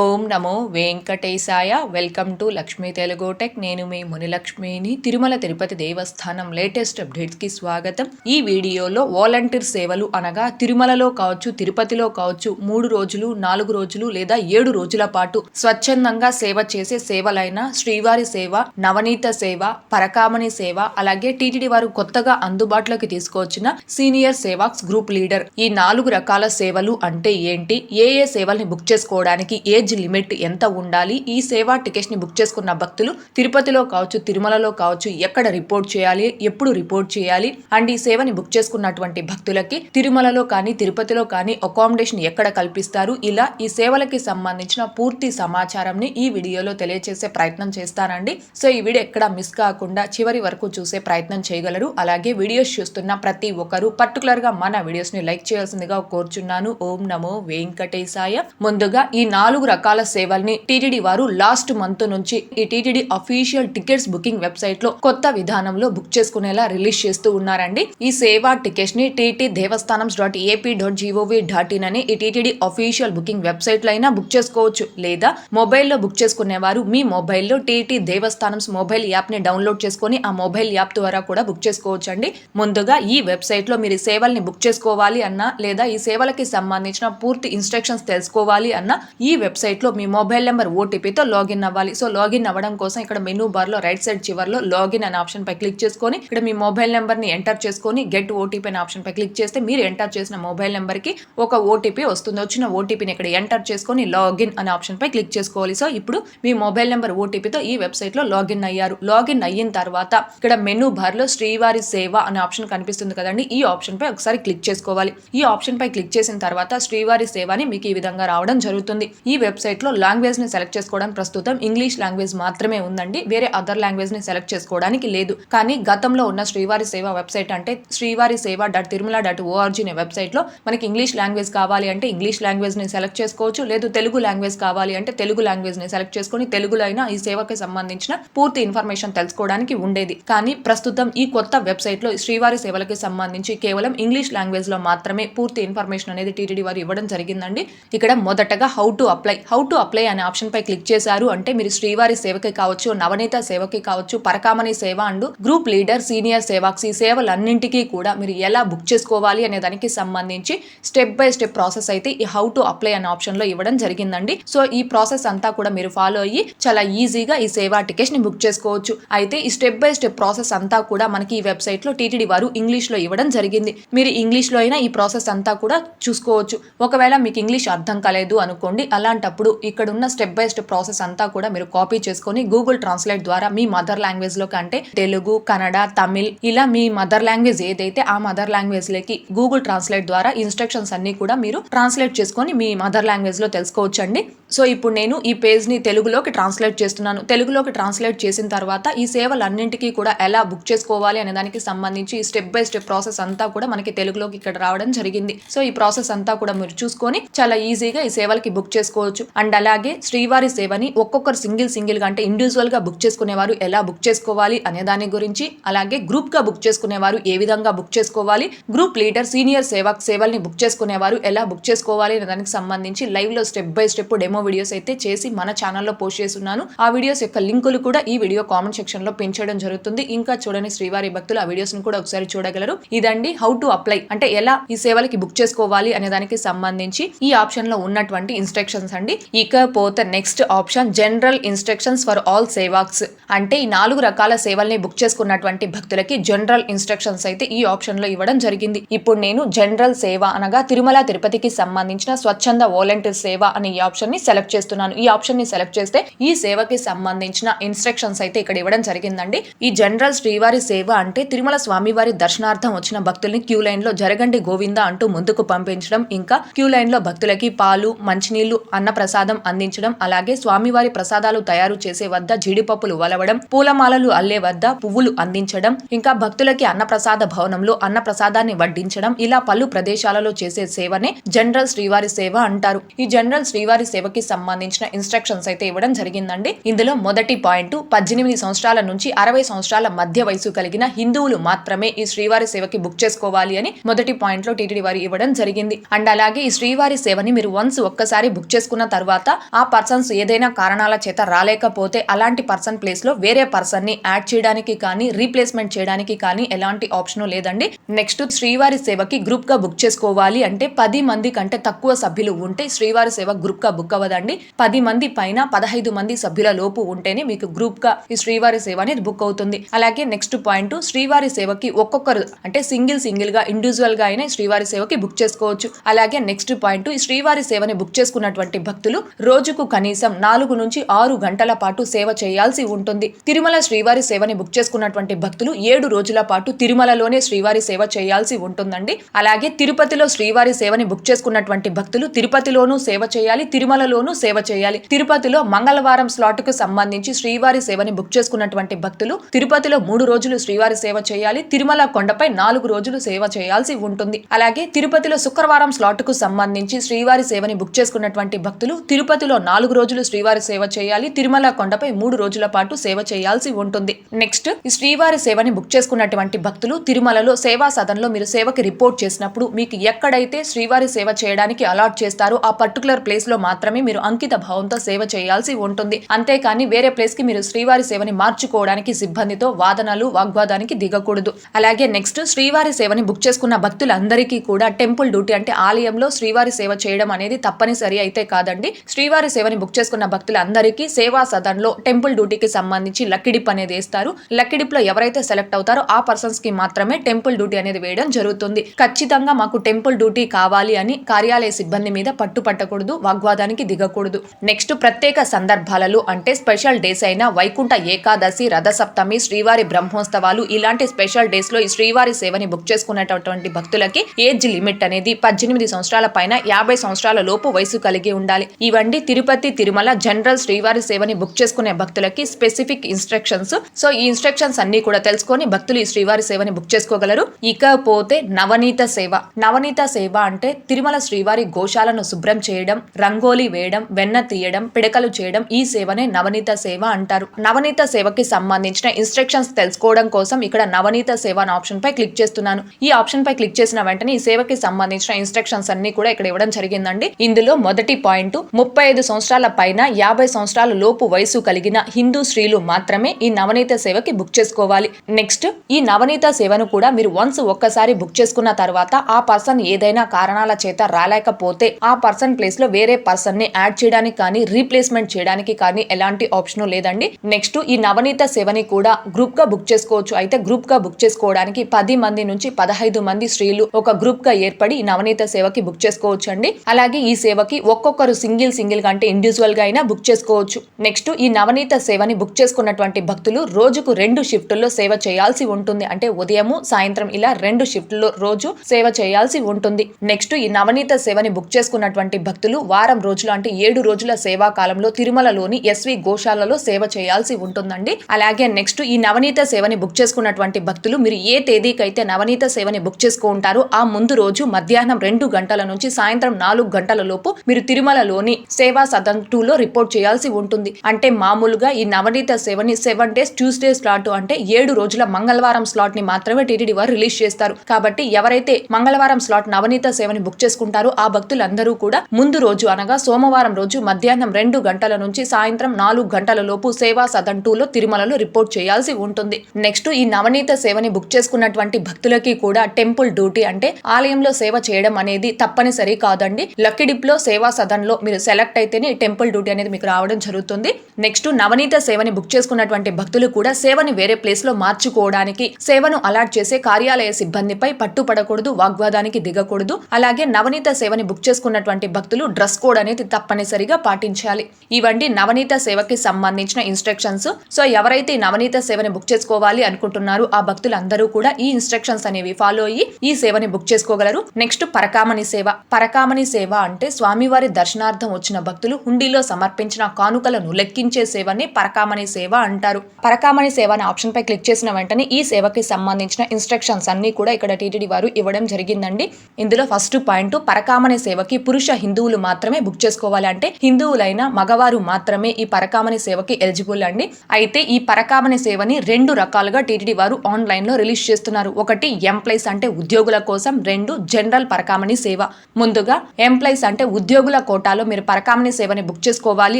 ఓం నమో వెంకటేశాయ. Welcome to Lakshmi Telugu tech. నేను మీ మునిలక్ష్మిని. తిరుమల తిరుపతి దేవస్థానం లేటెస్ట్ అప్డేట్స్కి స్వాగతం. ఈ వీడియోలో వాలంటీర్ సేవలు అనగా తిరుమలలో కావచ్చు తిరుపతిలో కావచ్చు మూడు రోజులు నాలుగు రోజులు లేదా ఏడు రోజుల పాటు స్వచ్ఛందంగా సేవ చేసే సేవలైన శ్రీవారి సేవ నవనీత సేవ పరకామణి సేవ అలాగే టీటీడీ వారు కొత్తగా అందుబాటులోకి తీసుకొచ్చిన సీనియర్ సేవాక్స్ గ్రూప్ లీడర్. ఈ నాలుగు రకాల సేవలు అంటే ఏంటి? ఏ ఏ సేవల్ని బుక్ చేసుకోవడానికి ఏ ఏజ్ లిమిట్ ఎంత ఉండాలి? ఈ సేవా టికెట్స్ని బుక్ చేసుకున్న భక్తులు తిరుపతిలో కావచ్చు తిరుమలలో కావచ్చు ఎక్కడ రిపోర్ట్ చేయాలి? ఎప్పుడు రిపోర్ట్ చేయాలి? అండ్ ఈ సేవని బుక్ చేసుకున్నటువంటి భక్తులకి తిరుమలలో కానీ తిరుపతిలో కానీ అకామిడేషన్ ఎక్కడ కల్పిస్తారు? ఇలా ఈ సేవలకి సంబంధించిన పూర్తి సమాచారంని ఈ వీడియోలో తెలియజేసే ప్రయత్నం చేస్తానండి. సో ఈ వీడియో ఎక్కడ మిస్ కాకుండా చివరి వరకు చూసే ప్రయత్నం చేయగలరు. అలాగే వీడియోస్ చూస్తున్న ప్రతి ఒక్కరు పర్టికులర్గా మన వీడియోస్ని లైక్ చేయాల్సిందిగా కోరుచున్నాను. ఓం నమో వెంకటేశాయ. ముందుగా ఈ నాలుగు రకాల సేవల్ని టీటీడీ వారు లాస్ట్ మంత్ నుంచి ఈ టీటీడీ అఫీషియల్ టికెట్స్ బుకింగ్ వెబ్సైట్లో కొత్త విధానంలో బుక్ చేసుకునేలా రిలీజ్ చేస్తూ ఉన్నారండి. ఈ సేవా టికెట్స్ని TT Devasthanam dot AP dot gov dot in అని ఈ టీటీడీ అఫీషియల్ బుకింగ్ వెబ్సైట్లో అయినా బుక్ చేసుకోవచ్చు. లేదా మొబైల్లో బుక్ చేసుకునేవారు మీ మొబైల్లో టీటీ దేవస్థానం మొబైల్ యాప్ని డౌన్లోడ్ చేసుకొని ఆ మొబైల్ యాప్ ద్వారా కూడా బుక్ చేసుకోవచ్చు అండి ముందుగా ఈ వెబ్సైట్లో మీరు సేవల్ని బుక్ చేసుకోవాలి అన్నా లేదా ఈ సేవలకి సంబంధించిన పూర్తి ఇన్స్ట్రక్షన్స్ తెలుసుకోవాలి అన్నా ఈ వెబ్సైట్ లో మీ మొబైల్ నెంబర్ ఓటీపీతో లాగిన్ అవ్వాలి. సో లాగిన్ అవ్వడం కోసం ఇక్కడ మెనూ బార్లో రైట్ సైడ్ చివర్లో లాగిన్ అనే ఆప్షన్ పై క్లిక్ చేసుకొని ఇక్కడ మీ మొబైల్ నెంబర్ని ఎంటర్ చేసుకొని గెట్ ఓటీపీ అనే ఆప్షన్ పై క్లిక్ చేస్తే మీరు ఎంటర్ చేసిన మొబైల్ నెంబర్కి ఒక ఓటీపీ వస్తుంది. వచ్చిన ఓటీపీని ఇక్కడ ఎంటర్ చేసుకొని లాగిన్ అనే ఆప్షన్ పై క్లిక్ చేసుకోవాలి. సో ఇప్పుడు మీ మొబైల్ నెంబర్ ఓటీపీతో ఈ వెబ్సైట్లో లాగిన్ అయ్యారు. లాగిన్ అయిన తర్వాత ఇక్కడ మెనూ బార్లో శ్రీవారి సేవ అనే ఆప్షన్ కనిపిస్తుంది కదండి. ఈ ఆప్షన్ పై ఒకసారి క్లిక్ చేసుకోవాలి. ఈ ఆప్షన్ పై క్లిక్ చేసిన తర్వాత శ్రీవారి సేవ అని మీకు ఈ విధంగా రావడం జరుగుతుంది. ఈ వెబ్ వెబ్సైట్లో లాంగ్వేజ్ని సెలెక్ట్ చేసుకోవడానికి ప్రస్తుతం ఇంగ్లీష్ లాంగ్వేజ్ మాత్రమే ఉందండి. వేరే అదర్ లాంగ్వేజ్ని సెలెక్ట్ చేసుకోవడానికి లేదు. కానీ గతంలో ఉన్న శ్రీవారి సేవ వెబ్సైట్ అంటే శ్రీవారి సేవ డాట్ తిరుమల డాట్ ఓఆర్జీ అనే వెబ్సైట్లో మనకి ఇంగ్లీష్ లాంగ్వేజ్ కావాలి అంటే ఇంగ్లీష్ లాంగ్వేజ్ని సెలెక్ట్ చేసుకోవచ్చు. లేదు తెలుగు లాంగ్వేజ్ కావాలి అంటే తెలుగు లాంగ్వేజ్ని సెలెక్ట్ చేసుకొని తెలుగులో అయినా ఈ సేవకి సంబంధించిన పూర్తి ఇన్ఫర్మేషన్ తెలుసుకోవడానికి ఉండేది. కానీ ప్రస్తుతం ఈ కొత్త వెబ్సైట్లో శ్రీవారి సేవలకి సంబంధించి కేవలం ఇంగ్లీష్ లాంగ్వేజ్లో మాత్రమే పూర్తి ఇన్ఫర్మేషన్ అనేది టీటీడీ వారు ఇవ్వడం జరిగిందండి. ఇక్కడ మొదటగా how to apply how to apply అనే ఆప్షన్ పై క్లిక్ చేశారు. అంటే మీరు శ్రీవారి సేవకి కావచ్చు నవనీత సేవకి కావచ్చు పరకామణి సేవ అండ్ గ్రూప్ లీడర్ సీనియర్ సేవాక్స్ ఈ సేవలన్నింటికీ కూడా మీరు ఎలా బుక్ చేసుకోవాలి అనే దానికి సంబంధించి స్టెప్ బై స్టెప్ ప్రాసెస్ అయితే ఈ హౌ టు అప్లై అనే ఆప్షన్లో ఇవ్వడం జరిగిందండి. సో ఈ ప్రాసెస్ అంతా కూడా మీరు ఫాలో అయ్యి చాలా ఈజీగా ఈ సేవా టికెట్స్ని బుక్ చేసుకోవచ్చు. అయితే ఈ స్టెప్ బై స్టెప్ ప్రాసెస్ అంతా కూడా మనకి ఈ వెబ్సైట్లో టీటీడీ వారు ఇంగ్లీష్లో ఇవ్వడం జరిగింది. మీరు ఇంగ్లీష్లో అయినా ఈ ప్రాసెస్ అంతా కూడా చూసుకోవచ్చు. ఒకవేళ మీకు ఇంగ్లీష్ అర్థం కాలేదు అనుకోండి అలాంటి అలాంటప్పుడు ఇక్కడ ఉన్న స్టెప్ బై స్టెప్ ప్రాసెస్ అంతా కూడా మీరు కాపీ చేసుకొని గూగుల్ ట్రాన్స్లేట్ ద్వారా మీ మదర్ లాంగ్వేజ్లో కంటే తెలుగు కన్నడ తమిళ్ ఇలా మీ మదర్ లాంగ్వేజ్ ఏదైతే ఆ మదర్ లాంగ్వేజ్లోకి గూగుల్ ట్రాన్స్లేట్ ద్వారా ఇన్స్ట్రక్షన్స్ అన్ని కూడా మీరు ట్రాన్స్లేట్ చేసుకొని మీ మదర్ లాంగ్వేజ్లో తెలుసుకోవచ్చండి. సో ఇప్పుడు నేను ఈ పేజ్ని తెలుగులోకి ట్రాన్స్లేట్ చేస్తున్నాను. తెలుగులోకి ట్రాన్స్లేట్ చేసిన తర్వాత ఈ సేవలన్నింటికీ కూడా ఎలా బుక్ చేసుకోవాలి అనే దానికి సంబంధించి స్టెప్ బై స్టెప్ ప్రాసెస్ అంతా కూడా మనకి తెలుగులోకి ఇక్కడ రావడం జరిగింది. సో ఈ ప్రాసెస్ అంతా కూడా మీరు చూసుకొని చాలా ఈజీగా ఈ సేవలకి బుక్ చేసుకోవచ్చు. అండ్ అలాగే శ్రీవారి సేవని ఒక్కొక్కరు సింగిల్ సింగిల్గా అంటే ఇండివిజువల్గా బుక్ చేసుకునేవారు ఎలా బుక్ చేసుకోవాలి అనే దాని గురించి అలాగే గ్రూప్గా బుక్ చేసుకునేవారు ఏ విధంగా బుక్ చేసుకోవాలి గ్రూప్ లీడర్ సీనియర్ సేవక్ సేవల్ని బుక్ చేసుకునేవారు ఎలా బుక్ చేసుకోవాలి అనే దానికి సంబంధించి లైవ్లో step by step demo videos అయితే చేసి మన ఛానల్లో పోస్ట్ చేస్తున్నాను. ఆ వీడియోస్ యొక్క లింకులు కూడా ఈ వీడియో కామెంట్ సెక్షన్లో పెంచడం జరుగుతుంది. ఇంకా చూడని శ్రీవారి భక్తులు ఆ వీడియోస్ని కూడా ఒకసారి చూడగలరు. ఇదండి హౌ టు అప్లై అంటే ఎలా ఈ సేవలకి బుక్ చేసుకోవాలి అనే దానికి సంబంధించి ఈ ఆప్షన్లో ఉన్నటువంటి ఇన్స్ట్రక్షన్స్ అండి. ఇకపోతే next option general instructions for all సేవాక్స్. అంటే ఈ నాలుగు రకాల సేవల్ని బుక్ చేసుకున్నటువంటి భక్తులకి జనరల్ ఇన్స్ట్రక్షన్స్ అయితే ఈ ఆప్షన్లో ఇవ్వడం జరిగింది. ఇప్పుడు నేను జనరల్ సేవ అనగా తిరుమల తిరుపతికి సంబంధించిన స్వచ్ఛంద వాలంటీర్ సేవ అనే ఈ ఆప్షన్ని సెలెక్ట్ చేస్తున్నాను. ఈ ఆప్షన్ని సెలెక్ట్ చేస్తే ఈ సేవకి సంబంధించిన ఇన్స్ట్రక్షన్స్ అయితే ఇక్కడ ఇవ్వడం జరిగిందండి. ఈ జనరల్ శ్రీవారి సేవ అంటే తిరుమల స్వామివారి దర్శనార్థం వచ్చిన భక్తుల్ని క్యూ లైన్లో జరగండి గోవింద అంటూ ముందుకు పంపించడం. ఇంకా క్యూ లైన్లో భక్తులకి పాలు మంచినీళ్ళు అన్న ప్రసాదం అందించడం అలాగే స్వామివారి ప్రసాదాలు తయారు చేసే వద్ద జీడిపప్పులు వలవడం పూలమాలలు అల్లే వద్ద పువ్వులు అందించడం ఇంకా భక్తులకి అన్నప్రసాద భవనంలో అన్న ప్రసాదాన్ని వడ్డించడం ఇలా పలు ప్రదేశాలలో చేసే సేవనే జనరల్ శ్రీవారి సేవ అంటారు. ఈ జనరల్ శ్రీవారి సేవకి సంబంధించిన ఇన్స్ట్రక్షన్స్ అయితే ఇవ్వడం జరిగిందండి. ఇందులో మొదటి పాయింట్ పద్దెనిమిది సంవత్సరాల నుంచి అరవై సంవత్సరాల మధ్య వయసు కలిగిన హిందువులు మాత్రమే ఈ శ్రీవారి సేవకి బుక్ చేసుకోవాలి అని మొదటి పాయింట్లో టీటీడీ వారు ఇవ్వడం జరిగింది. అండ్ అలాగే ఈ శ్రీవారి సేవని మీరు వన్స్ ఒక్కసారి బుక్ చేసుకున్న తీసుకున్న తర్వాత ఆ పర్సన్స్ ఏదైనా కారణాల చేత రాలేకపోతే అలాంటి పర్సన్ ప్లేస్లో వేరే పర్సన్ని యాడ్ చేయడానికి కానీ రీప్లేస్మెంట్ చేయడానికి కానీ ఎలాంటి ఆప్షన్ లేదండి. నెక్స్ట్ శ్రీవారి సేవకి గ్రూప్గా బుక్ చేసుకోవాలి అంటే పది మంది కంటే తక్కువ సభ్యులు ఉంటే శ్రీవారి సేవ గ్రూప్గా బుక్ అవ్వదండి. పది మంది పైన పదహైదు మంది సభ్యుల లోపు ఉంటేనే మీకు గ్రూప్గా ఈ శ్రీవారి సేవ అనేది బుక్ అవుతుంది. అలాగే నెక్స్ట్ పాయింట్ శ్రీవారి సేవకి ఒక్కొక్కరు అంటే సింగిల్ సింగిల్గా ఇండివిజువల్గా అయినా శ్రీవారి సేవకి బుక్ చేసుకోవచ్చు. అలాగే నెక్స్ట్ పాయింట్ ఈ శ్రీవారి సేవని బుక్ చేసుకున్నటువంటి భక్తులు రోజుకు కనీసం నాలుగు నుంచి ఆరు గంటల పాటు సేవ చేయాల్సి ఉంటుంది. తిరుమల శ్రీవారి సేవని బుక్ చేసుకున్నటువంటి భక్తులు ఏడు రోజుల పాటు తిరుమలలోనే శ్రీవారి సేవ చేయాల్సి ఉంటుందండి. అలాగే తిరుపతిలో శ్రీవారి సేవని బుక్ చేసుకున్నటువంటి భక్తులు తిరుపతిలోనూ సేవ చేయాలి తిరుమలలోనూ సేవ చేయాలి. తిరుపతిలో మంగళవారం స్లాట్కు సంబంధించి శ్రీవారి సేవని బుక్ చేసుకున్నటువంటి భక్తులు తిరుపతిలో మూడు రోజులు శ్రీవారి సేవ చేయాలి తిరుమల కొండపై నాలుగు రోజులు సేవ చేయాల్సి ఉంటుంది. అలాగే తిరుపతిలో శుక్రవారం స్లాట్కు సంబంధించి శ్రీవారి సేవని బుక్ చేసుకున్నటువంటి భక్తులు తిరుపతిలో నాలుగు రోజులు శ్రీవారి సేవ చేయాలి తిరుమల కొండపై మూడు రోజుల పాటు సేవ చేయాల్సి ఉంటుంది. నెక్స్ట్ ఈ శ్రీవారి సేవని బుక్ చేసుకున్నటువంటి భక్తులు తిరుమలలో సేవా సదన్లో మీరు సేవకి రిపోర్ట్ చేసినప్పుడు మీకు ఎక్కడైతే శ్రీవారి సేవ చేయడానికి అలాట్ చేస్తారో ఆ పర్టికులర్ ప్లేస్లో మాత్రమే మీరు అంకిత భావంతో సేవ చేయాల్సి ఉంటుంది. అంతేకాని వేరే ప్లేస్కి మీరు శ్రీవారి సేవని మార్చుకోవడానికి సిబ్బందితో వాదనలు వాగ్వాదానికి దిగకూడదు. అలాగే నెక్స్ట్ శ్రీవారి సేవని బుక్ చేసుకున్న భక్తులందరికీ కూడా టెంపుల్ డ్యూటీ అంటే ఆలయంలో శ్రీవారి సేవ చేయడం అనేది తప్పనిసరి అయితే కాదండి. శ్రీవారి సేవని బుక్ చేసుకున్న భక్తులందరికీ సేవా సదన్లో టెంపుల్ డ్యూటీకి సంబంధించి లక్కిడిప్ అనేది వేస్తారు. లక్కిడిప్లో ఎవరైతే సెలెక్ట్ అవుతారో ఆ పర్సన్స్కి మాత్రమే టెంపుల్ డ్యూటీ అనేది వేయడం జరుగుతుంది. ఖచ్చితంగా మాకు టెంపుల్ డ్యూటీ కావాలి అని కార్యాలయ సిబ్బంది మీద పట్టు పట్టకూడదు వాగ్వాదానికి దిగకూడదు. నెక్స్ట్ ప్రత్యేక సందర్భాలలో అంటే స్పెషల్ డేస్ అయిన వైకుంఠ ఏకాదశి రథసప్తమి శ్రీవారి బ్రహ్మోత్సవాలు ఇలాంటి స్పెషల్ డేస్లో ఈ శ్రీవారి సేవని బుక్ చేసుకునేటటువంటి భక్తులకి ఏజ్ లిమిట్ అనేది పద్దెనిమిది సంవత్సరాల పైన యాభై సంవత్సరాల లోపు వయసు కలిగి ఉండాలి. ఇవండి తిరుపతి తిరుమల జనరల్ శ్రీవారి సేవని బుక్ చేసుకునే భక్తులకి స్పెసిఫిక్ ఇన్స్ట్రక్షన్స్. సో ఈ ఇన్స్ట్రక్షన్స్ అన్ని కూడా తెలుసుకొని భక్తులు ఈ శ్రీవారి సేవని బుక్ చేసుకోగలరు. ఇకపోతే నవనీత సేవ. నవనీత సేవ అంటే తిరుమల శ్రీవారి గోశాలను శుభ్రం చేయడం రంగోలీ వేయడం వెన్న తీయడం పిడకలు చేయడం ఈ సేవనే నవనీత సేవ అంటారు. నవనీత సేవకి సంబంధించిన ఇన్స్ట్రక్షన్స్ తెలుసుకోవడం కోసం ఇక్కడ నవనీత సేవ అనే ఆప్షన్ పై క్లిక్ చేస్తున్నాను. ఈ ఆప్షన్ పై క్లిక్ చేసిన వెంటనే ఈ సేవకి సంబంధించిన ఇన్స్ట్రక్షన్స్ అన్ని కూడా ఇక్కడ ఇవ్వడం జరిగిందండి. ఇందులో మొదటి పాయింట్ ముప్పై ఐదు సంవత్సరాల పైన యాభై సంవత్సరాల లోపు వయసు కలిగిన హిందూ స్త్రీలు మాత్రమే ఈ నవనీత సేవకి బుక్ చేసుకోవాలి. నెక్స్ట్ ఈ నవనీత సేవను కూడా మీరు వన్స్ ఒక్కసారి బుక్ చేసుకున్న తర్వాత ఆ పర్సన్ ఏదైనా కారణాల చేత రాలేకపోతే ఆ పర్సన్ ప్లేస్లో వేరే పర్సన్ని యాడ్ చేయడానికి కానీ రీప్లేస్మెంట్ చేయడానికి కానీ ఎలాంటి ఆప్షన్ లేదండి. నెక్స్ట్ ఈ నవనీత సేవని కూడా గ్రూప్గా బుక్ చేసుకోవచ్చు. అయితే గ్రూప్గా బుక్ చేసుకోవడానికి పది మంది నుంచి పదహైదు మంది స్త్రీలు ఒక గ్రూప్గా ఏర్పడి ఈ నవనీత సేవకి బుక్ చేసుకోవచ్చు అండి అలాగే ఈ సేవకి ఒక్కొక్కరు సింగిల్ సింగిల్గా అంటే ఇండివిజువల్గా అయినా బుక్ చేసుకోవచ్చు. నెక్స్ట్ ఈ నవనీత సేవని బుక్ చేసుకున్నటువంటి భక్తులు రోజుకు రెండు షిఫ్టుల్లో సేవ చేయాల్సి ఉంటుంది. అంటే ఉదయము సాయంత్రం ఇలా రెండు షిఫ్టుల్లో రోజు సేవ చేయాల్సి ఉంటుంది. నెక్స్ట్ ఈ నవనీత సేవని బుక్ చేసుకున్నటువంటి భక్తులు వారం రోజులు అంటే ఏడు రోజుల సేవా కాలంలో తిరుమలలోని ఎస్వి గోశాలలో సేవ చేయాల్సి ఉంటుందండి. అలాగే నెక్స్ట్ ఈ నవనీత సేవని బుక్ చేసుకున్నటువంటి భక్తులు మీరు ఏ తేదీకైతే నవనీత సేవని బుక్ చేసుకుంటారో ఆ ముందు రోజు మధ్యాహ్నం రెండు గంటల నుంచి సాయంత్రం నాలుగు గంటల లోపు మీరు జిల్లాలోని సేవా సదన్ టూ లో రిపోర్ట్ చేయాల్సి ఉంటుంది. అంటే మామూలుగా ఈ నవనీత సేవని సెవెన్ డేస్ ట్యూస్డే స్లాట్ అంటే ఏడు రోజుల మంగళవారం స్లాట్ని మాత్రమే టీటీడీ వారు రిలీజ్ చేస్తారు. కాబట్టి ఎవరైతే మంగళవారం స్లాట్ నవనీత సేవని బుక్ చేసుకుంటారో ఆ భక్తులందరూ కూడా ముందు రోజు అనగా సోమవారం రోజు మధ్యాహ్నం రెండు గంటల నుంచి సాయంత్రం నాలుగు గంటల లోపు సేవా సదన్ టూ లో తిరుమలలో రిపోర్ట్ చేయాల్సి ఉంటుంది. నెక్స్ట్ ఈ నవనీత సేవని బుక్ చేసుకున్నటువంటి భక్తులకి కూడా టెంపుల్ డ్యూటీ అంటే ఆలయంలో సేవ చేయడం అనేది తప్పనిసరి కాదండి. లక్కీ లో సేవా సదన్లో మీరు సెలెక్ట్ అయితేనే టెంపుల్ డ్యూటీ అనేది మీకు రావడం జరుగుతుంది. నెక్స్ట్ నవనీత సేవని బుక్ చేసుకున్నటువంటి భక్తులు కూడా సేవని వేరే ప్లేస్లో మార్చుకోవడానికి సేవను అలాట్ చేసే కార్యాలయ సిబ్బందిపై పట్టుపడకూడదు వాగ్వాదానికి దిగకూడదు. అలాగే నవనీత సేవని బుక్ చేసుకున్నటువంటి భక్తులు డ్రెస్ కోడ్ అనేది తప్పనిసరిగా పాటించాలి. ఇవండి నవనీత సేవకి సంబంధించిన ఇన్స్ట్రక్షన్స్ సో ఎవరైతే నవనీత సేవని బుక్ చేసుకోవాలి అనుకుంటున్నారో ఆ భక్తులందరూ కూడా ఈ ఇన్స్ట్రక్షన్స్ అనేవి ఫాలో అయ్యి ఈ సేవని బుక్ చేసుకోగలరు. నెక్స్ట్ పరకామణి సేవ. పరకామణి సేవ అంటే స్వామివారి దర్శనార్థం వచ్చిన భక్తులు హుండీలో సమర్పించిన కానుకలను లెక్కించే సేవని పరకామణి సేవ అంటారు. పరకామణి సేవ అనే ఆప్షన్ పై క్లిక్ చేసిన వెంటనే ఈ సేవకి సంబంధించిన ఇన్స్ట్రక్షన్స్ అన్ని కూడా ఇక్కడ టీటీడీ వారు ఇవ్వడం జరిగిందండి. ఇందులో ఫస్ట్ పాయింట్ పరకామణి సేవకి పురుష హిందువులు మాత్రమే బుక్ చేసుకోవాలి అంటే హిందువులైన మగవారు మాత్రమే ఈ పరకామణి సేవకి ఎలిజిబుల్ అండి. అయితే ఈ పరకామణి సేవని రెండు రకాలుగా టీటీడీ వారు ఆన్లైన్లో రిలీజ్ చేస్తున్నారు. ఒకటి ఎంప్లాయీస్ అంటే ఉద్యోగుల కోసం రెండు జనరల్ పరకామణి సేవ. ముందుగా ఎంప్లాయీస్ అంటే ఉద్యోగుల కోటా కోటాలో మీరు పరకామణి సేవని బుక్ చేసుకోవాలి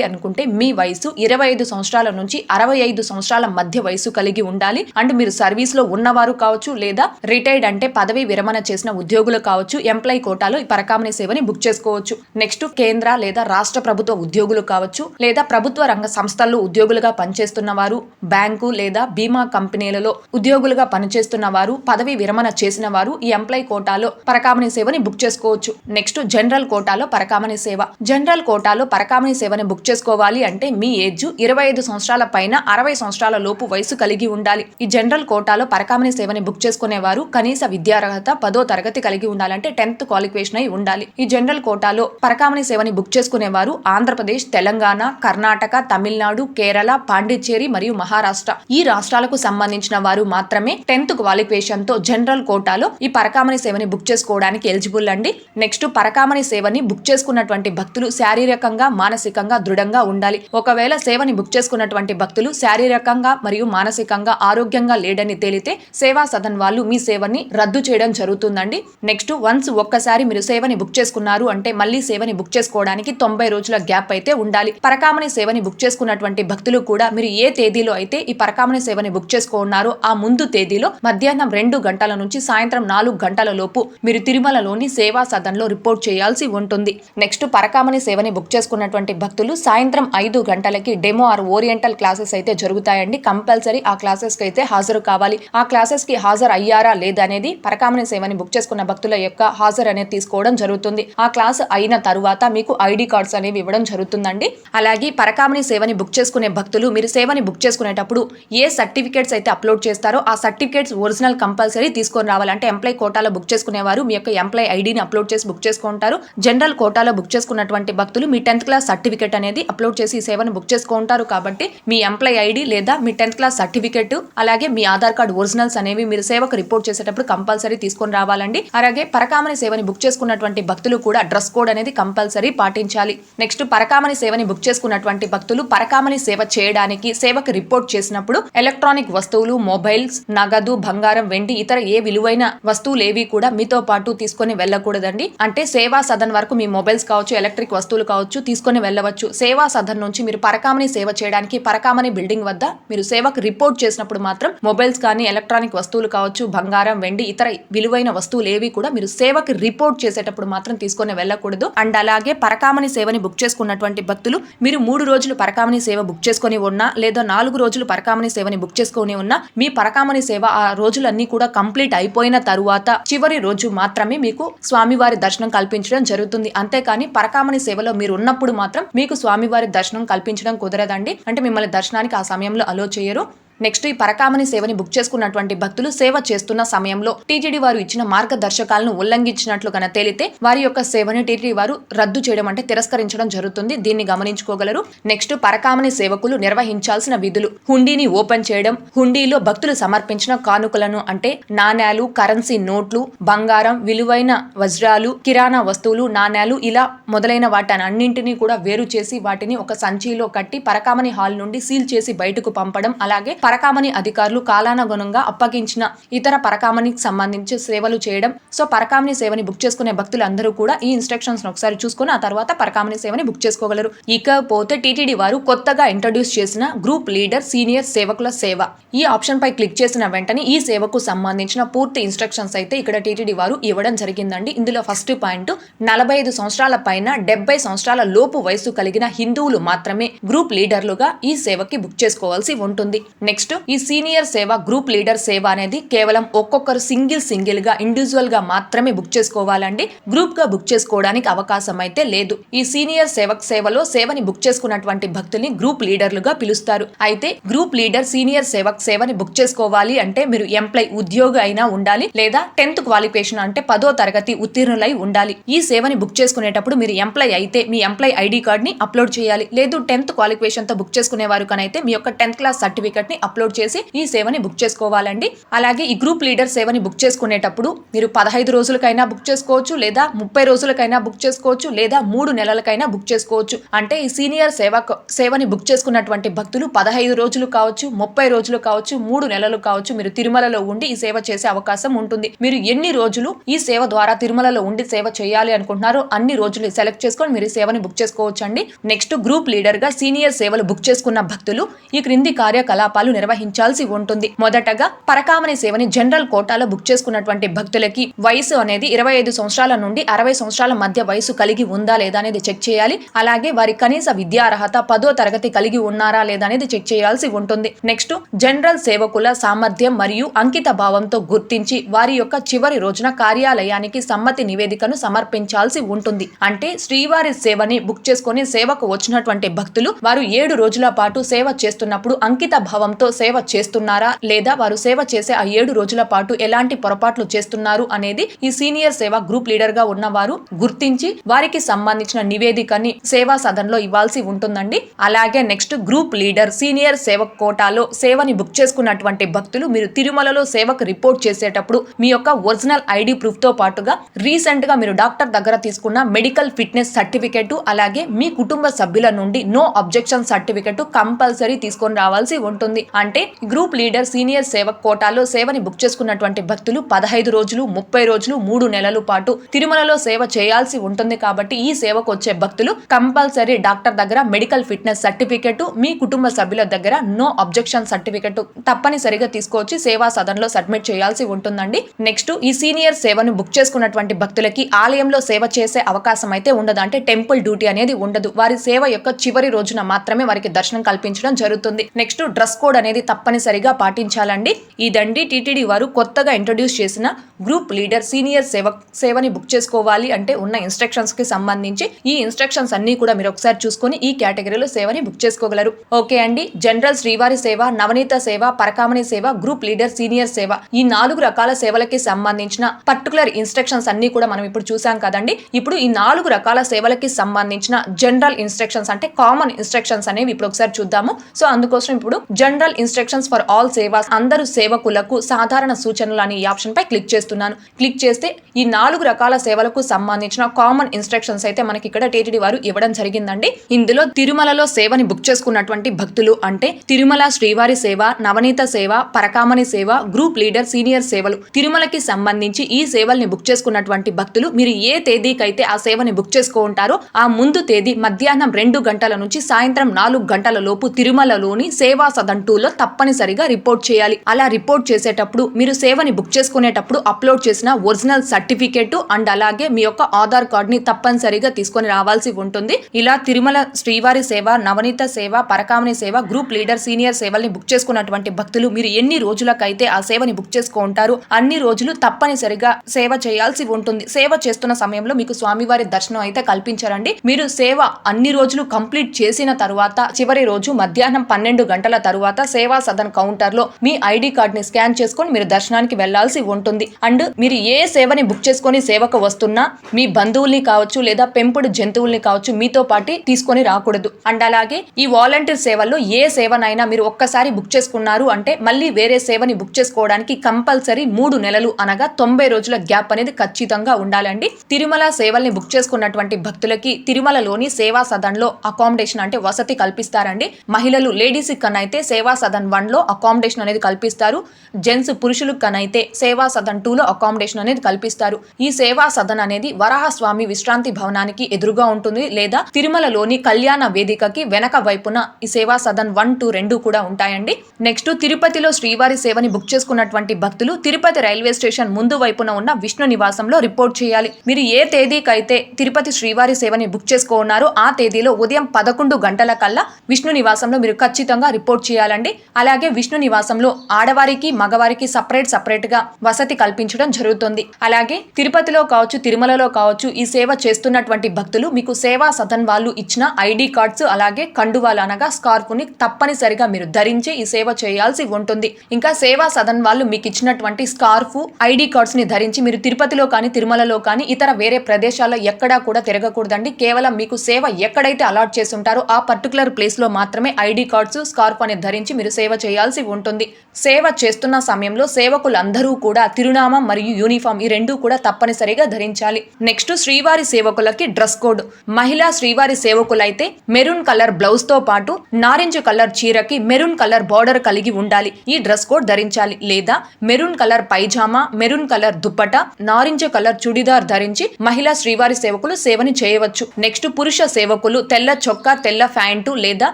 అనుకుంటే మీ వయసు ఇరవై ఐదు సంవత్సరాల నుంచి అరవై ఐదు సంవత్సరాల మధ్య వయసు కలిగి ఉండాలి. అండ్ మీరు సర్వీస్లో ఉన్నవారు కావచ్చు లేదా రిటైర్డ్ అంటే పదవి విరమణ చేసిన ఉద్యోగులు కావచ్చు ఎంప్లాయ్ కోటాలో ఈ పరకామణి సేవని బుక్ చేసుకోవచ్చు. నెక్స్ట్ కేంద్ర లేదా రాష్ట్ర ప్రభుత్వ ఉద్యోగులు కావచ్చు లేదా ప్రభుత్వ రంగ సంస్థల్లో ఉద్యోగులుగా పనిచేస్తున్న వారు బ్యాంకు లేదా బీమా కంపెనీలలో ఉద్యోగులుగా పనిచేస్తున్న వారు పదవి విరమణ చేసిన వారు ఈ ఎంప్లాయ్ కోటాలో పరకామణి సేవని బుక్ చేసుకోవచ్చు. నెక్స్ట్ జనరల్ కోటాలో పరకామణి సేవ. జనరల్ కోటాలో పరకామణి సేవని బుక్ చేసుకోవాలి అంటే మీ ఏజ్ ఇరవై ఐదు సంవత్సరాల పైన అరవై సంవత్సరాల లోపు వయసు కలిగి ఉండాలి. ఈ జనరల్ కోటాలో పరకామణి సేవని బుక్ చేసుకునేవారు కనీస విద్యార్హత పదో తరగతి కలిగి ఉండాలంటే టెన్త్ క్వాలిఫికేషన్ అయి ఉండాలి. ఈ జనరల్ కోటాలో పరకామణి సేవని బుక్ చేసుకునేవారు ఆంధ్రప్రదేశ్ తెలంగాణ కర్ణాటక తమిళనాడు కేరళ పాండిచ్చేరి మరియు మహారాష్ట్ర. ఈ రాష్ట్రాలకు సంబంధించిన వారు మాత్రమే టెన్త్ క్వాలిఫికేషన్తో జనరల్ కోటాలో ఈ పరకామణి సేవని బుక్ చేసుకోవడానికి ఎలిజిబుల్ అండి. నెక్స్ట్ పరకామణి సేవని బుక్ చేసుకున్నటువంటి భక్తులు శారీరకంగా మానసికంగా దృఢంగా ఉండాలి. ఒకవేళ సేవని బుక్ చేసుకున్నటువంటి భక్తులు శారీరకంగా మరియు మానసికంగా ఆరోగ్యంగా లేడని తేలితే సేవా సదన్ వాళ్ళు మీ సేవని రద్దు చేయడం జరుగుతుందండి. నెక్స్ట్ వన్స్ ఒక్కసారి మీరు సేవని బుక్ చేసుకున్నారు అంటే మళ్ళీ సేవని బుక్ చేసుకోవడానికి తొంభై రోజుల గ్యాప్ అయితే ఉండాలి. పరకామణి సేవని బుక్ చేసుకున్నటువంటి భక్తులు కూడా మీరు ఏ తేదీలో అయితే ఈ పరకామణి సేవని బుక్ చేసుకున్నారో ఆ ముందు తేదీలో మధ్యాహ్నం రెండు గంటల నుంచి సాయంత్రం నాలుగు గంటల లోపు మీరు తిరుమలలోని సేవా సదన్లో రిపోర్ట్ చేయాల్సి ఉంటుంది. నెక్స్ట్ పరకామణి సేవని బుక్ చేసుకున్నటువంటి భక్తులు సాయంత్రం ఐదు గంటలకి డెమో ఆర్ ఓరియంటల్ క్లాసెస్ అయితే జరుగుతాయండి. కంపల్సరీ ఆ క్లాసెస్కి అయితే హాజరు కావాలి. ఆ క్లాసెస్కి హాజరు అయ్యారా లేదా అనేది పరకామణి సేవని బుక్ చేసుకున్న భక్తుల యొక్క హాజరు అనేది తీసుకోవడం జరుగుతుంది. ఆ క్లాస్ అయిన తరువాత మీకు ఐడి కార్డ్స్ అనేవి ఇవ్వడం జరుగుతుందండి. అలాగే పరకామణి సేవని బుక్ చేసుకునే భక్తులు మీరు సేవని బుక్ చేసుకునేటప్పుడు ఏ సర్టిఫికేట్స్ అయితే అప్లోడ్ చేస్తారో ఆ సర్టిఫికేట్స్ ఒరిజినల్ కంపల్సరీ తీసుకొని రావాలంటే ఎంప్లాయ్ కోటాలో బుక్ చేసుకునేవారు. మీ యొక్క ఎంప్లాయ్ ఐడిని అప్లోడ్ చేసి బుక్ చేసుకుంటారు. జనరల్ కోటాలో బుక్ చేసుకున్న ఉన్నటువంటి భక్తులు మీ టెన్త్ క్లాస్ సర్టిఫికేట్ అనేది అప్లోడ్ చేసి ఈ సేవను బుక్ చేసుకుంటారు కాబట్టి మీ ఎంప్లాయ్ ఐడి లేదా మీ టెన్త్ క్లాస్ సర్టిఫికేట్ అలాగే మీ ఆధార్ కార్డ్ ఒరిజినల్స్ అనేవి మీరు సేవకు రిపోర్ట్ చేసేటప్పుడు కంపల్సరీ తీసుకొని రావాలండి. అలాగే పరకామణి సేవని బుక్ చేసుకున్నటువంటి భక్తులు కూడా డ్రెస్ కోడ్ అనేది కంపల్సరీ పాటించాలి. నెక్స్ట్ పరకామణి సేవని బుక్ చేసుకున్నటువంటి భక్తులు పరకామణి సేవ చేయడానికి సేవకు రిపోర్ట్ చేసినప్పుడు ఎలక్ట్రానిక్ వస్తువులు మొబైల్స్ నగదు బంగారం వెండి ఇతర ఏ విలువైన వస్తువులు ఏవి కూడా మీతో పాటు తీసుకొని వెళ్ళకూడదండి. అంటే సేవా సదన్ వరకు మీ మొబైల్స్ కావచ్చు ఎలక్ట్రిక్ వస్తువులు కావచ్చు తీసుకొని వెళ్ళవచ్చు. సేవా సదన్ నుంచి మీరు పరకామణి సేవ చేయడానికి పరకామణి బిల్డింగ్ వద్ద మీరు సేవకు రిపోర్ట్ చేసినప్పుడు మాత్రం మొబైల్స్ కానీ ఎలక్ట్రానిక్ వస్తువులు కావచ్చు బంగారం వెండి ఇతర విలువైన వస్తువులు ఏవి కూడా మీరు సేవకు రిపోర్ట్ చేసేటప్పుడు మాత్రం తీసుకొని వెళ్ళకూడదు. అండ్ అలాగే పరకామణి సేవని బుక్ చేసుకున్నటువంటి భక్తులు మీరు మూడు రోజులు పరకామణి సేవ బుక్ చేసుకొని ఉన్నా లేదా నాలుగు రోజులు పరకామణి సేవని బుక్ చేసుకొని ఉన్నా మీ పరకామణి సేవ ఆ రోజులన్నీ కూడా కంప్లీట్ అయిపోయిన తరువాత చివరి రోజు మాత్రమే మీకు స్వామివారి దర్శనం కల్పించడం జరుగుతుంది. అంతేకాని పరకామణి సేవలో మీరు ఉన్నప్పుడు మాత్రం మీకు స్వామివారి దర్శనం కల్పించడం కుదరదండి. అంటే మిమ్మల్ని దర్శనానికి ఆ సమయంలో అలో చేయరు. నెక్స్ట్ ఈ పరకామణి సేవని బుక్ చేసుకున్నటువంటి భక్తులు సేవ చేస్తున్న సమయంలో టీటీడీ వారు ఇచ్చిన మార్గదర్శకాలను ఉల్లంఘించినట్లు గన తేలితే వారి యొక్క సేవని టీటీడీ వారు రద్దు చేయడం అంటే తిరస్కరించడం జరుగుతుంది. దీన్ని గమనించుకోగలరు. నెక్స్ట్ పరకామణి సేవకులు నిర్వహించాల్సిన విధులు. హుండీని ఓపెన్ చేయడం హుండీలో భక్తులు సమర్పించిన కానుకలను అంటే నాణ్యాలు కరెన్సీ నోట్లు బంగారం విలువైన వజ్రాలు కిరాణా వస్తువులు నాణ్యాలు ఇలా మొదలైన వాటిని అన్నింటినీ కూడా వేరు చేసి వాటిని ఒక సంచిలో కట్టి పరకామణి హాల్ నుండి సీల్ చేసి బయటకు పంపడం అలాగే పరకామణి అధికారులు కాలానుగుణంగా అప్పగించిన ఇతర పరకామణికి సంబంధించి సేవలు చేయడం. సో పరకామణి సేవని బుక్ చేసుకునే భక్తులు అందరూ కూడా ఈ ఇన్స్ట్రక్షన్స్ ఒకసారి చూసుకుని ఆ తర్వాత పరకామణి సేవని బుక్ చేసుకోగలరు. ఇకపోతే టీటీడీ వారు కొత్తగా ఇంట్రడ్యూస్ చేసిన గ్రూప్ లీడర్ సీనియర్ సేవకుల సేవ. ఈ ఆప్షన్ పై క్లిక్ చేసిన వెంటనే ఈ సేవకు సంబంధించిన పూర్తి ఇన్స్ట్రక్షన్స్ అయితే ఇక్కడ టీటీడీ వారు ఇవ్వడం జరిగిందండి. ఇందులో ఫస్ట్ పాయింట్ నలభై ఐదు సంవత్సరాల పైన డెబ్బై సంవత్సరాల లోపు వయసు కలిగిన హిందువులు మాత్రమే గ్రూప్ లీడర్లుగా ఈ సేవకి బుక్ చేసుకోవాల్సి ఉంటుంది. నెక్స్ట్ ఈ సీనియర్ సేవ గ్రూప్ లీడర్ సేవ అనేది కేవలం ఒక్కొక్కరు సింగిల్ సింగిల్గా ఇండివిజువల్గా మాత్రమే బుక్ చేసుకోవాలండి. గ్రూప్గా బుక్ చేసుకోవడానికి అవకాశం అయితే లేదు. ఈ సీనియర్ సేవక్ సేవలో సేవని బుక్ చేసుకున్నటువంటి భక్తుల్ని గ్రూప్ లీడర్లుగా పిలుస్తారు. అయితే గ్రూప్ లీడర్ సీనియర్ సేవక్ సేవని బుక్ చేసుకోవాలి అంటే మీరు ఎంప్లాయ్ ఉద్యోగి అయినా ఉండాలి. లేదా టెన్త్ క్వాలిఫికేషన్ అంటే పదో తరగతి ఉత్తీర్ణులై ఉండాలి. ఈ సేవని బుక్ చేసుకునేటప్పుడు మీరు ఎంప్లాయ్ అయితే మీ ఎంప్లాయ్ ఐడి కార్డ్ని అప్లోడ్ చేయాలి. లేదు టెన్త్ క్వాలిఫికేషన్తో బుక్ చేసుకునేవారు కనైతే మీ యొక్క టెన్త్ క్లాస్ సర్టిఫికెట్ని అప్లోడ్ చేసి ఈ సేవని బుక్ చేసుకోవాలండి. అలాగే ఈ గ్రూప్ లీడర్ సేవని బుక్ చేసుకునేటప్పుడు మీరు పదహైదు రోజులకైనా బుక్ చేసుకోవచ్చు లేదా ముప్పై రోజులకైనా బుక్ చేసుకోవచ్చు లేదా మూడు నెలలకైనా బుక్ చేసుకోవచ్చు. అంటే ఈ సీనియర్ సేవ సేవని బుక్ చేసుకున్నటువంటి భక్తులు పదహైదు రోజులు కావచ్చు ముప్పై రోజులు కావచ్చు మూడు నెలలు కావచ్చు మీరు తిరుమలలో ఉండి ఈ సేవ చేసే అవకాశం ఉంటుంది. మీరు ఎన్ని రోజులు ఈ సేవ ద్వారా తిరుమలలో ఉండి సేవ చేయాలి అనుకుంటున్నారో అన్ని రోజులు సెలెక్ట్ చేసుకొని మీరు సేవని బుక్ చేసుకోవచ్చు అండి నెక్స్ట్ గ్రూప్ లీడర్గా సీనియర్ సేవలు బుక్ చేసుకున్న భక్తులు ఈ క్రింది కార్యకలాపాలు నిర్వహించాల్సి ఉంటుంది. మొదటగా పరకామణి సేవని జనరల్ కోటాలో బుక్ చేసుకున్నటువంటి భక్తులకి వయసు అనేది ఇరవై ఐదు సంవత్సరాల నుండి అరవై సంవత్సరాల మధ్య వయసు కలిగి ఉందా లేదా అనేది చెక్ చేయాలి. అలాగే వారి కనీస విద్యా అర్హత పదో తరగతి కలిగి ఉన్నారా లేదా అనేది చెక్ చేయాల్సి ఉంటుంది. నెక్స్ట్ జనరల్ సేవకుల సామర్థ్యం మరియు అంకిత భావంతో గుర్తించి వారి యొక్క చివరి రోజున కార్యాలయానికి సమ్మతి నివేదికను సమర్పించాల్సి ఉంటుంది. అంటే శ్రీవారి సేవని బుక్ చేసుకుని సేవకు వచ్చినటువంటి భక్తులు వారు ఏడు రోజుల పాటు సేవ చేస్తున్నప్పుడు అంకిత భావంతో సేవ చేస్తున్నారా? లేదా వారు సేవ చేసే ఆ ఏడు రోజుల పాటు ఎలాంటి పొరపాట్లు చేస్తున్నారు అనేది ఈ సీనియర్ సేవ గ్రూప్ లీడర్గా ఉన్నవారు గుర్తించి వారికి సంబంధించిన నివేదికని సేవా సదన్లో ఇవ్వాల్సి ఉంటుందండి. అలాగే నెక్స్ట్ గ్రూప్ లీడర్ సీనియర్ సేవ కోటాలో సేవని బుక్ చేసుకున్నటువంటి భక్తులు మీరు తిరుమలలో సేవకు రిపోర్ట్ చేసేటప్పుడు మీ యొక్క ఒరిజినల్ ఐడి ప్రూఫ్తో పాటుగా రీసెంట్గా మీరు డాక్టర్ దగ్గర తీసుకున్న మెడికల్ ఫిట్నెస్ సర్టిఫికెట్ అలాగే మీ కుటుంబ సభ్యుల నుండి నో అబ్జెక్షన్ సర్టిఫికెట్ కంపల్సరీ తీసుకొని రావాల్సి ఉంటుంది. అంటే గ్రూప్ లీడర్ సీనియర్ సేవక్ కోటాలో సేవని బుక్ చేసుకున్నటువంటి భక్తులు పదహైదు రోజులు ముప్పై రోజులు మూడు నెలల పాటు తిరుమలలో సేవ చేయాల్సి ఉంటుంది కాబట్టి ఈ సేవకు వచ్చే భక్తులు కంపల్సరీ డాక్టర్ దగ్గర మెడికల్ ఫిట్నెస్ సర్టిఫికెట్ మీ కుటుంబ సభ్యుల దగ్గర నో అబ్జెక్షన్ సర్టిఫికెట్ తప్పనిసరిగా తీసుకొచ్చి సేవా సదన్లో సబ్మిట్ చేయాల్సి ఉంటుందండి. నెక్స్ట్ ఈ సీనియర్ సేవను బుక్ చేసుకున్నటువంటి భక్తులకి ఆలయంలో సేవ చేసే అవకాశం అయితే ఉండదు. అంటే టెంపుల్ డ్యూటీ అనేది ఉండదు. వారి సేవ యొక్క చివరి రోజున మాత్రమే వారికి దర్శనం కల్పించడం జరుగుతుంది. నెక్స్ట్ డ్రెస్ కోడ్ అనేది తప్పనిసరిగా పాటించాలండి. ఇదండి టీటీడీ వారు కొత్తగా ఇంట్రొడ్యూస్ చేసిన గ్రూప్ లీడర్ సీనియర్ సేవ సేవని బుక్ చేసుకోవాలి అంటే ఉన్న ఇన్స్ట్రక్షన్స్కి సంబంధించి ఈ ఇన్స్ట్రక్షన్స్ అన్ని కూడా మీరు ఒకసారి చూసుకొని ఈ కేటగిరీలో సేవని బుక్ చేసుకోగలరు. ఓకే అండి. జనరల్ శ్రీవారి సేవ నవనీత సేవ పరకామణి సేవ గ్రూప్ లీడర్ సీనియర్ సేవ ఈ నాలుగు రకాల సేవలకి సంబంధించిన పర్టికులర్ ఇన్స్ట్రక్షన్స్ అన్ని కూడా మనం ఇప్పుడు చూసాం కదండి. ఇప్పుడు ఈ నాలుగు రకాల సేవలకి సంబంధించిన జనరల్ ఇన్స్ట్రక్షన్స్ అంటే కామన్ ఇన్స్ట్రక్షన్స్ అనేవి ఇప్పుడు ఒకసారి చూద్దాము. సో అందుకోసం ఇప్పుడు జనరల్ ఇన్స్ట్రక్షన్స్ ఫర్ ఆల్ సేవాస్ అందరు సేవకులకు సాధారణ సూచనలు అనే ఆప్షన్ పై క్లిక్ చేస్తున్నాను. క్లిక్ చేస్తే ఈ నాలుగు రకాల సేవలకు సంబంధించిన కామన్ ఇన్స్ట్రక్షన్స్ అయితే మనకి ఇక్కడ టీటీడీ వారు ఇవ్వడం జరిగిందండి. ఇందులో తిరుమలలో సేవని బుక్ చేసుకున్నటువంటి భక్తులు అంటే తిరుమల శ్రీవారి సేవ నవనీత సేవ పరకామణి సేవ గ్రూప్ లీడర్ సీనియర్ సేవలు. తిరుమలకి సంబంధించి ఈ సేవల్ని బుక్ చేసుకున్నటువంటి భక్తులు మీరు ఏ తేదీకైతే ఆ సేవని బుక్ చేసుకుంటారో ఆ ముందు తేదీ మధ్యాహ్నం రెండు గంటల నుంచి సాయంత్రం నాలుగు గంటల లోపు తిరుమలలోని సేవా సదన్ లో తప్పనిసరిగా రిపోర్ట్ చేయాలి. అలా రిపోర్ట్ చేసేటప్పుడు మీరు సేవని బుక్ చేసుకునేటప్పుడు అప్లోడ్ చేసిన ఒరిజినల్ సర్టిఫికేట్ అండ్ అలాగే మీ యొక్క ఆధార్ కార్డ్ని తప్పనిసరిగా తీసుకొని రావాల్సి ఉంటుంది. ఇలా తిరుమల శ్రీవారి సేవ నవనీత సేవ పరకామణి సేవ గ్రూప్ లీడర్ సీనియర్ సేవల్ని బుక్ చేసుకున్నటువంటి భక్తులు మీరు ఎన్ని రోజులకైతే ఆ సేవని బుక్ చేసుకుంటారు అన్ని రోజులు తప్పనిసరిగా సేవ చేయాల్సి ఉంటుంది. సేవ చేస్తున్న సమయంలో మీకు స్వామివారి దర్శనం అయితే కల్పించారండి. మీరు సేవ అన్ని రోజులు కంప్లీట్ చేసిన తరువాత చివరి రోజు మధ్యాహ్నం పన్నెండు గంటల తరువాత సేవా సదన్ కౌంటర్లో మీ ఐడి కార్డ్ని స్కాన్ చేసుకొని మీరు దర్శనానికి వెళ్ళాల్సి ఉంటుంది. అండ్ మీరు ఏ సేవని బుక్ చేసుకొని సేవకు వస్తున్నా మీ బంధువుల్ని కావచ్చు లేదా పెంపుడు జంతువుల్ని కావచ్చు మీతో పాటు తీసుకొని రాకూడదు. అండ్ అలాగే ఈ వాలంటీర్ సేవల్లో ఏ సేవనైనా మీరు ఒక్కసారి బుక్ చేసుకున్నారు అంటే మళ్ళీ వేరే సేవని బుక్ చేసుకోవడానికి కంపల్సరీ మూడు నెలలు అనగా తొంభై రోజుల గ్యాప్ అనేది ఖచ్చితంగా ఉండాలండి. తిరుమల సేవల్ని బుక్ చేసుకున్నటువంటి భక్తులకి తిరుమలలోని సేవా సదన్లో అకామిడేషన్ అంటే వసతి కల్పిస్తారండి. మహిళలు లేడీస్ కనైతే సేవా సదన్ వన్లో అకామిడేషన్ అనేది కల్పిస్తారు. జెంట్స్ పురుషులకు కనైతే సేవా సదన్ టూ లో అకామిడేషన్ అనేది కల్పిస్తారు. ఈ సేవా సదన్ అనేది వరాహస్వామి విశ్రాంతి భవనానికి ఎదురుగా ఉంటుంది లేదా తిరుమలలోని కళ్యాణ వేదికకి వెనక వైపున ఈ సేవా సదన్ వన్ టూ రెండు కూడా ఉంటాయండి. నెక్స్ట్ తిరుపతిలో శ్రీవారి సేవని బుక్ చేసుకున్నటువంటి భక్తులు తిరుపతి రైల్వే స్టేషన్ ముందు వైపున ఉన్న విష్ణు నివాసంలో రిపోర్ట్ చేయాలి. మీరు ఏ తేదీకైతే తిరుపతి శ్రీవారి సేవని బుక్ చేసుకున్నారో ఆ తేదీలో ఉదయం పదకొండు గంటల కల్లా విష్ణు నివాసంలో మీరు ఖచ్చితంగా రిపోర్ట్ చేయాలండి. అలాగే విష్ణు నివాసంలో ఆడవారికి మగవారికి సపరేట్ సపరేట్గా వసతి కల్పించడం జరుగుతుంది. అలాగే తిరుపతిలో కావచ్చు తిరుమలలో కావచ్చు ఈ సేవ చేస్తున్నటువంటి భక్తులు మీకు సేవా సదన్ వాళ్ళు ఇచ్చిన ఐడి కార్డ్స్ అలాగే కండువాలు అనగా స్కార్ఫ్ని తప్పనిసరిగా మీరు ధరించి ఈ సేవ చేయాల్సి ఉంటుంది. ఇంకా సేవా సదన్ వాళ్ళు మీకు ఇచ్చినటువంటి స్కార్ఫ్ ఐడి కార్డ్స్ని ధరించి మీరు తిరుపతిలో కానీ తిరుమలలో కానీ ఇతర వేరే ప్రదేశాల్లో ఎక్కడా కూడా తిరగకూడదండి. కేవలం మీకు సేవ ఎక్కడైతే అలాట్ చేసి ఉంటారో ఆ పర్టికులర్ ప్లేస్లో మాత్రమే ఐడి కార్డ్స్ స్కార్ఫ్ అనేది ధరించి నుంచి మీరు సేవ చేయాల్సి ఉంటుంది. సేవ చేస్తున్న సమయంలో సేవకులందరూ కూడా తిరునామం మరియు యూనిఫామ్ ఈ రెండూ కూడా తప్పనిసరిగా ధరించాలి. నెక్స్ట్ శ్రీవారి సేవకులకి డ్రెస్ కోడ్. మహిళా శ్రీవారి సేవకులైతే మెరూన్ కలర్ బ్లౌజ్తో పాటు నారింజ కలర్ చీరకి మెరూన్ కలర్ బార్డర్ కలిగి ఉండాలి. ఈ డ్రెస్ కోడ్ ధరించాలి. లేదా maroon colour pyjama maroon colour dupatta నారింజ కలర్ చుడిదార్ ధరించి మహిళా శ్రీవారి సేవకులు సేవని చేయవచ్చు. నెక్స్ట్ పురుష సేవకులు తెల్ల చొక్కా తెల్ల ప్యాంటు లేదా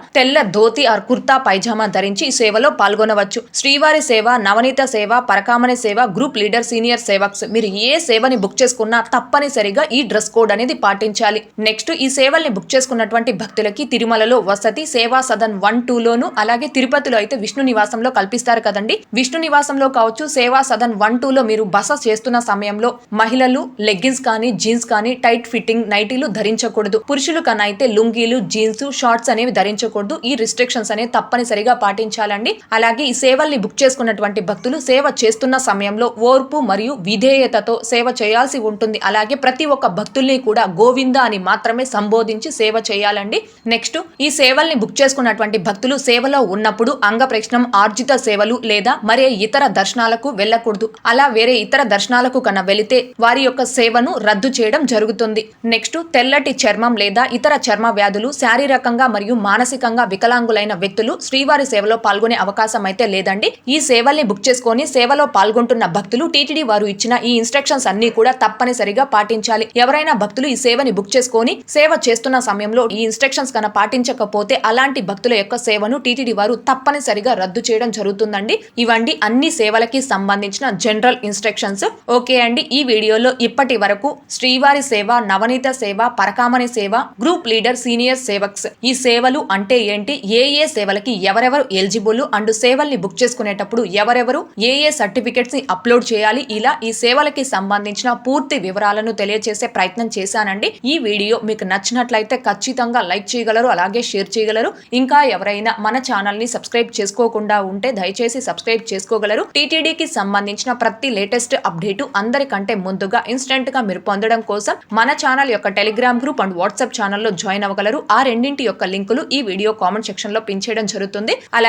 తెల్ల ధోతి ఆర్ కుర్తా పైజామా ధరించి ఈ సేవలో పాల్గొనవచ్చు. శ్రీవారి సేవ నవనీత సేవ పరకామణి సేవ గ్రూప్ లీడర్ సీనియర్ సేవక్స్. మీరు ఏ సేవని బుక్ చేసుకున్నా తప్పనిసరిగా ఈ డ్రెస్ కోడ్ అనేది పాటించాలి. నెక్స్ట్ ఈ సేవల్ని బుక్ చేసుకున్నటువంటి భక్తులకి తిరుమలలో వసతి సేవా సదన్ వన్ టూ లోను అలాగే తిరుపతిలో అయితే విష్ణు నివాసంలో కల్పిస్తారు కదండి. విష్ణు నివాసంలో కావచ్చు సేవా సదన్ వన్ టూ లో మీరు బస చేస్తున్న సమయంలో మహిళలు లెగ్గిన్స్ కానీ జీన్స్ కానీ టైట్ ఫిట్టింగ్ నైటీలు ధరించకూడదు. పురుషులు కన్నా అయితే లుంగీలు జీన్స్ షార్ట్స్ అనేవి ధరించకూడదు. ఈ రిస్ట్రిక్షన్స్ అనేవి తప్పనిసరిగా పాటించాలండి. అలాగే ఈ సేవల్ని బుక్ చేసుకున్నటువంటి భక్తులు సేవ చేస్తున్న సమయంలో ఓర్పు మరియు విధేయతతో సేవ చేయాల్సి ఉంటుంది. అలాగే ప్రతి ఒక్క భక్తుల్ని కూడా గోవింద అని మాత్రమే సంబోధించి సేవ చేయాలండి. నెక్స్ట్ ఈ సేవల్ని బుక్ చేసుకున్నటువంటి భక్తులు సేవలో ఉన్నప్పుడు అంగ ప్రశ్నం ఆర్జిత సేవలు లేదా మరే ఇతర దర్శనాలకు వెళ్ళకూడదు. అలా వేరే ఇతర దర్శనాలకు కన్నా వెళితే వారి యొక్క సేవను రద్దు చేయడం జరుగుతుంది. నెక్స్ట్ తెల్లటి చర్మం లేదా ఇతర చర్మ వ్యాధులు శారీరకంగా మరియు మానసికంగా వికలాంగులైన వ్యక్తులు శ్రీవారి సేవలో పాల్గొనే అవకాశం అయితే లేదండి. ఈ సేవల్ని బుక్ చేసుకొని సేవలో పాల్గొంటున్న భక్తులు టీటీడీ వారు ఇచ్చిన ఈ ఇన్స్ట్రక్షన్స్ అన్ని కూడా తప్పనిసరిగా పాటించాలి. ఎవరైనా భక్తులు ఈ సేవని బుక్ చేసుకొని సేవ చేస్తున్న సమయంలో ఈ ఇన్స్ట్రక్షన్స్ కన్నా పాటించకపోతే అలాంటి భక్తుల యొక్క సేవను టీటీడీ వారు తప్పనిసరిగా రద్దు చేయడం జరుగుతుందండి. ఇవండి అన్ని సేవలకి సంబంధించిన జనరల్ ఇన్స్ట్రక్షన్స్. ఓకే అండి ఈ వీడియోలో ఇప్పటి వరకు శ్రీవారి సేవ నవనీత సేవ పరకామణి సేవ గ్రూప్ లీడర్ సీనియర్ సేవక్స్ ఈ సేవలు అంటే ఏంటి? ఏ ఏ సేవలకి ఎవరెవరు ఎలిజిబుల్ అండ్ సేవల్ని బుక్ చేసుకునేటప్పుడు ఎవరెవరు ఏ ఏ సర్టిఫికెట్స్ని అప్లోడ్ చేయాలి ఇలా ఈ సేవలకి సంబంధించిన పూర్తి వివరాలను తెలియజేసే ప్రయత్నం చేశానండి. ఈ వీడియో మీకు నచ్చినట్లయితే ఖచ్చితంగా లైక్ చేయగలరు అలాగే షేర్ చేయగలరు. ఇంకా ఎవరైనా మన ఛానల్ని సబ్స్క్రైబ్ చేసుకోకుండా ఉంటే దయచేసి సబ్స్క్రైబ్ చేసుకోగలరు. టీటీడీకి సంబంధించిన ప్రతి లేటెస్ట్ అప్డేటు అందరికంటే ముందుగా ఇన్స్టెంట్గా మీరు పొందడం కోసం మన ఛానల్ యొక్క టెలిగ్రామ్ గ్రూప్ అండ్ వాట్సాప్ ఛానల్లో జాయిన్ అవ్వగలరు. ఆ రెండింటి యొక్క లింకులు ఈ వీడియో కామెంట్ సెక్షన్లో పిన్ చేయడం జరుగుతుంది. అలా